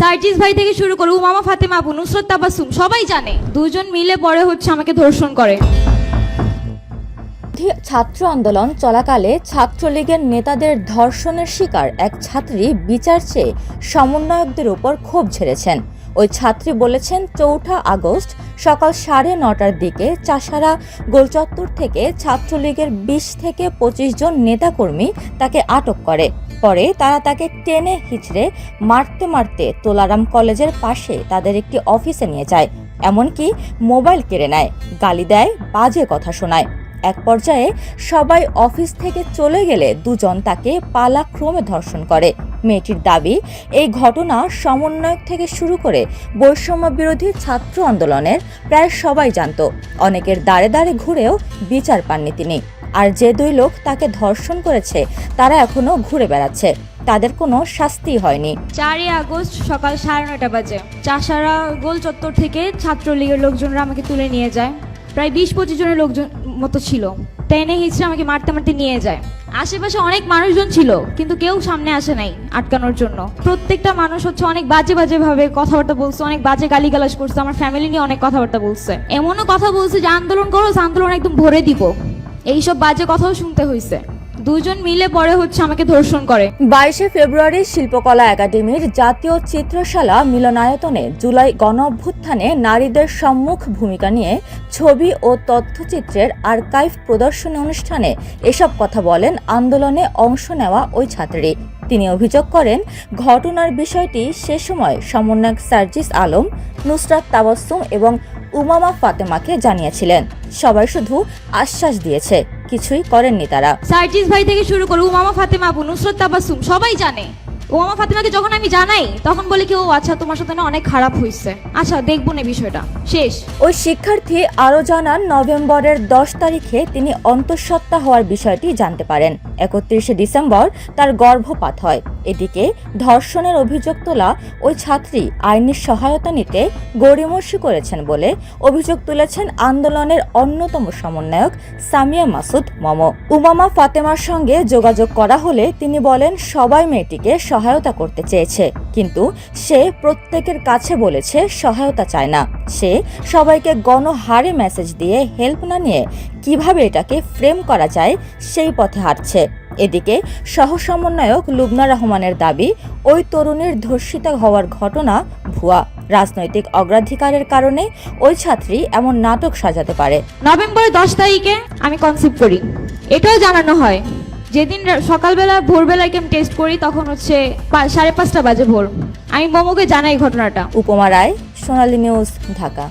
সার্জিস ভাই থেকে শুরু করে উমামা, ফাতেমা আপু নুসরত তাবাসুম সবাই জানে। দুজন মিলে পরে হচ্ছে আমাকে ধর্ষণ করে। ছাত্র আন্দোলন চলাকালে ছাত্রলীগের নেতাদের ধর্ষণের শিকার এক ছাত্রী বিচার চেয়ে সমন্বয়কদের উপর ক্ষোভ ঝেড়েছেন। ওই ছাত্রী বলেছেন, চৌঠা আগস্ট সকাল সাড়ে নটার দিকে চাষারা গোলচত্বর থেকে ছাত্রলীগের বিশ থেকে পঁচিশ জন নেতাকর্মী তাকে আটক করে। পরে তারা তাকে টেনে হিচড়ে মারতে মারতে তোলারাম কলেজের পাশে তাদের একটি অফিসে নিয়ে যায়। এমনকি মোবাইল কেড়ে নেয়, গালি দেয়, বাজে কথা শোনায়। এক পর্যায়ে সবাই অফিস থেকে চলে গেলে দুজন তাকে পালাক্রমে ধর্ষণ করে। মেয়েটির দাবি, এই ঘটনা সমন্বয়ক থেকে শুরু করে বৈষম্য বিরোধী ছাত্র আন্দোলনের প্রায় সবাই জানত। অনেকের দাঁড়ে দাঁড়ে ঘুরেও বিচার পাননি তিনি। আর যে দুই লোক তাকে ধর্ষণ করেছে, তারা এখনও ঘুরে বেড়াচ্ছে। তাদের কোনো শাস্তি হয়নি। চারই আগস্ট সকাল সাড়ে নয়টা বাজে। চাষারা গোল চত্বর থেকে ছাত্রলীগের লোকজনরা আমাকে তুলে নিয়ে যায়। প্রায় বিশ পঁচিশ জনের লোকজন মতো ছিল। টেনে হিচড়ে আমাকে মারতে মারতে নিয়ে যায়। আশেপাশে অনেক মানুষজন ছিল, কিন্তু কেউ সামনে আসে নাই আটকানোর জন্য। প্রত্যেকটা মানুষ হচ্ছে অনেক বাজে বাজে ভাবে কথাবার্তা বলছে, অনেক বাজে গালিগালাজ করছে, আমার ফ্যামিলি নিয়ে অনেক কথাবার্তা বলছে। এমনও কথা বলছে যে, আন্দোলন করো, আন্দোলন একদম ভরে দিব। এইসব বাজে কথাও শুনতে হয়েছে দুজন মিলে পরে হচ্ছে আমাকে ধর্ষণ করে। বাইশে ফেব্রুয়ারি শিল্পকলা একাডেমির জাতীয় চিত্রশালা মিলনায়তনে জুলাই গণ অভ্যুত্থানে নারীদের সম্মুখ ভূমিকা নিয়ে ছবি ও তথ্যচিত্রের আর্কাইভ প্রদর্শনী অনুষ্ঠানে এসব কথা বলেন আন্দোলনে অংশ নেওয়া ওই ছাত্রী। তিনি অভিযোগ করেন, ঘটনার বিষয়টি সে সময় সমন্বয়ক সার্জিস আলম, নুসরাত তাবাসসুম এবং উমামা ফাতেমাকে জানিয়েছিলেন। সবাই শুধু আশ্বাস দিয়েছে, কিছুই করেননি তারা। সার্জিস ভাই থেকে শুরু করে উমামা, ফাতেমা নুসরত তাবাসুম সবাই জানে। উমামা ফাতিমাকে যখন আমি জানাই, তখন বলে কি, ও আচ্ছা তোমার সাথে না অনেক খারাপ হয়েছে আচ্ছা দেখব না বিষয়টা। শেষ। ওই শিক্ষার্থী আরও জানান, নভেম্বরের দশ তারিখে তিনি অন্তঃসত্ত্বা হওয়ার বিষয়টি জানতে পারেন। একত্রিশে ডিসেম্বর তার গর্ভপাত হয়। এদিকে ধর্ষণের অভিযোগ তোলা ওই ছাত্রী আইনের সহায়তা নিতে গড়িমসি করেছেন বলে অভিযোগ তুলেছেন আন্দোলনের অন্যতম সমন্বয়ক সামিয়া মাসুদ মম। উমামা ফাতেমার সঙ্গে যোগাযোগ করা হলে তিনি বলেন, সবাই মেয়েটিকে সহায়তা করতে চেয়েছে, কিন্তু সে প্রত্যেকের কাছে বলেছে সহায়তা চায় না। সে সবাইকে গণহারে মেসেজ দিয়ে হেল্প না নিয়ে কীভাবে এটাকে ফ্রেম করা যায় সেই পথে হাঁটছে। এদিকে সহ সমন্বয়ক লুবনা রহমানের দাবি ওই তরুণীর ধর্ষিতা হওয়ার ঘটনা ভুয়া। রাজনৈতিক অগ্রাধিকারের কারণে ওই ছাত্রী এমন নাটক সাজাতে পারে। নভেম্বরের দশ তারিখে আমি কনসিভ করি। এটাও জানানো হয় যেদিন সকালবেলা ভোরবেলাকে আমি টেস্ট করি তখন হচ্ছে সাড়ে পাঁচটা বাজে ভোর। আমি মোমোকে জানাই ঘটনাটা। উপমা রায় সোনালী নিউজ ঢাকা।